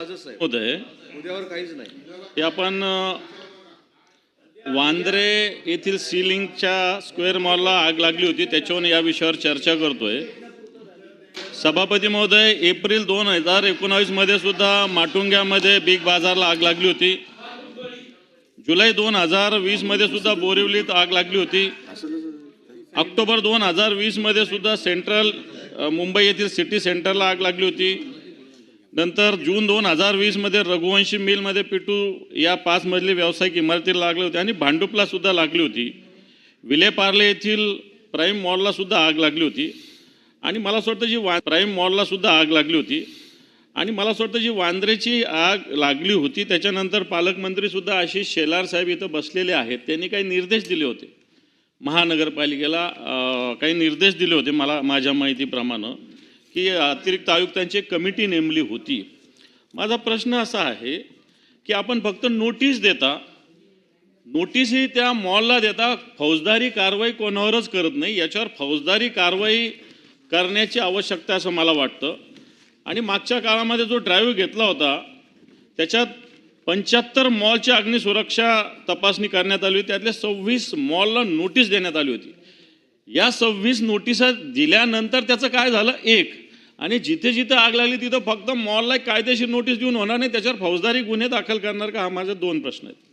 उद्यावर काहीच नाही. हे आपण वांद्रे येथील सिलिंगच्या स्क्वेअर मॉलला आग लागली होती त्याच्यावरून या विषयावर चर्चा करतोय. सभापती महोदय एप्रिल दोन हजार एकोणावीसमध्ये सुद्धा माटुंग्यामध्ये बिग बाजारला आग लागली होती. जुलै दोन हजार वीसमध्ये सुद्धा बोरिवलीत आग लागली होती. ऑक्टोबर दोन हजार वीसमध्ये सुद्धा सेंट्रल मुंबई येथील सिटी सेंटरला आग लागली होती. नंतर जून दोन हजार वीसमध्ये रघुवंशी मिलमध्ये पिटू या पाच मजली व्यावसायिक इमारतीला लागली होती आणि भांडुपला सुद्धा लागली होती. विलेपार्ले येथील प्राईम मॉलला सुद्धा आग लागली होती. आणि मला असं वाटतं जी वा प्राईम मॉलला सुद्धा आग लागली होती. आणि मला असं वाटतं जी वांद्रेची आग लागली होती त्याच्यानंतर पालकमंत्रीसुद्धा आशिष शेलार साहेब इथं बसलेले आहेत. त्यांनी काही निर्देश दिले होते. महानगरपालिकेला काही निर्देश दिले होते मला माझ्या माहितीप्रमाणे. की अतिरिक्त आयुक्तांची कमिटी नेमली होती. माझा प्रश्न असा आहे की आपण फक्त नोटीस देता नोटीसही त्या मॉलला देता फौजदारी कारवाई कोणावरच करत नाही याच्यावर फौजदारी कारवाई करण्याची आवश्यकता असं मला वाटतं. आणि मागच्या काळामध्ये जो ड्राईव्ह घेतला होता त्याच्यात पंच्याहत्तर मॉलची अग्निसुरक्षा तपासणी करण्यात आली होती त्यातल्या सव्वीस मॉलला नोटीस देण्यात आली होती. या सव्वीस नोटिसा दिल्यानंतर त्याचं काय झालं? एक आणि जिथे जिथे आग लागली तिथं फक्त मॉलला एक कायदेशीर नोटीस देऊन होणार नाही त्याच्यावर फौजदारी गुन्हे दाखल करणार का? हा माझे दोन प्रश्न आहेत.